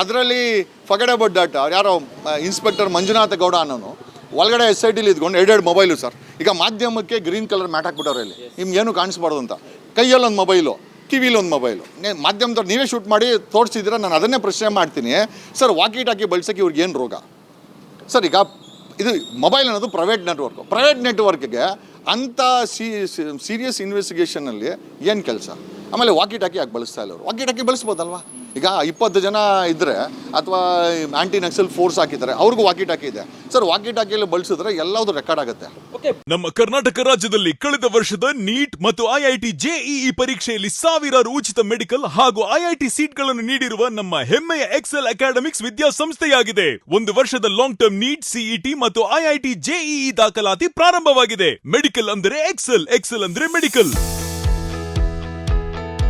ಅದರಲ್ಲಿ ಫಗಡೆ ಬಡ್ಡಾಟ ಯಾರೋ ಇನ್ಸ್ಪೆಕ್ಟರ್ ಮಂಜುನಾಥ ಗೌಡ ಅನ್ನೋನು, ಒಳಗಡೆ ಎಸ್ ಐ ಟಿಲಿ ಇದ್ಕೊಂಡು ಎರಡೆರಡು ಮೊಬೈಲು ಸರ್ ಈಗ ಮಾಧ್ಯಮಕ್ಕೆ ಗ್ರೀನ್ ಕಲರ್ ಮ್ಯಾಟ್ ಹಾಕ್ಬಿಟ್ಟವ್ರೆ ಇಲ್ಲಿ. ನಿಮ್ಗೆ ಏನು ಕಾಣಿಸ್ಬಾರ್ದು ಅಂತ. ಕೈಯಲ್ಲಿ ಒಂದು ಮೊಬೈಲು ಕಿವಿಲಿ ಒಂದು ಮೊಬೈಲು ಮಾಧ್ಯಮದವ್ರು ನೀವೇ ಶೂಟ್ ಮಾಡಿ ತೋರಿಸಿದ್ರೆ ನಾನು ಅದನ್ನೇ ಪ್ರಶ್ನೆ ಮಾಡ್ತೀನಿ. ಸರ್ ವಾಕಿ ಟಾಕಿ ಬಳಸೋಕ್ಕೆ ಇವ್ರಿಗೆ ಏನು ರೋಗ? ಸರ್ ಈಗ ಇದು ಮೊಬೈಲ್ ಅನ್ನೋದು ಪ್ರೈವೇಟ್ ನೆಟ್ವರ್ಕು ಪ್ರೈವೇಟ್ ನೆಟ್ವರ್ಕ್ಗೆ ಅಂಥ ಸೀರಿಯಸ್ ಇನ್ವೆಸ್ಟಿಗೇಷನಲ್ಲಿ ಏನು ಕೆಲಸ? ಆಮೇಲೆ ವಾಕಿ ಟಾಕಿ ಯಾಕೆ ಬಳಸ್ತಾ ಇಲ್ಲವರು ವಾಕಿ ಟಾಕಿ ಬಳಸ್ಬೋದಲ್ವಾ? ಈಗ ಇಪ್ಪತ್ತು ಜನ ಇದ್ದರೆ ಅಥವಾ ಆ್ಯಂಟಿ ನಕ್ಸಲ್ ಫೋರ್ಸ್ ಹಾಕಿದ್ದಾರೆ, ಅವ್ರಿಗೂ ವಾಕಿ ಟಾಕಿ ಇದೆ. ಸರ್ ವಾಕಿ ಟಾಕಿಯಲ್ಲಿ ಬಳಸಿದ್ರೆ ಎಲ್ಲವುದು ರೆಕಾರ್ಡ್ ಆಗುತ್ತೆ. ನಮ್ಮ ಕರ್ನಾಟಕ ರಾಜ್ಯದಲ್ಲಿ ಕಳೆದ ವರ್ಷದ ನೀಟ್ ಮತ್ತು ಐಐಟಿ ಜೆಇಇ ಪರೀಕ್ಷೆಯಲ್ಲಿ ಸಾವಿರಾರು ಉಚಿತ ಮೆಡಿಕಲ್ ಹಾಗೂ ಐಐಟಿ ಸೀಟ್ಗಳನ್ನು ನೀಡಿರುವ ನಮ್ಮ ಹೆಮ್ಮೆಯ ಎಕ್ಸೆಲ್ ಅಕಾಡೆಮಿಕ್ಸ್ ವಿದ್ಯಾಸಂಸ್ಥೆಯಾಗಿದೆ. ಒಂದು ವರ್ಷದ ಲಾಂಗ್ ಟರ್ಮ್ ನೀಟ್ ಸಿಇಟಿ ಮತ್ತು ಐಐಟಿ ಜೆಇಇ ದಾಖಲಾತಿ ಪ್ರಾರಂಭವಾಗಿದೆ. ಮೆಡಿಕಲ್ ಅಂದರೆ ಎಕ್ಸೆಲ್ ಎಕ್ಸೆಲ್ ಅಂದ್ರೆ ಮೆಡಿಕಲ್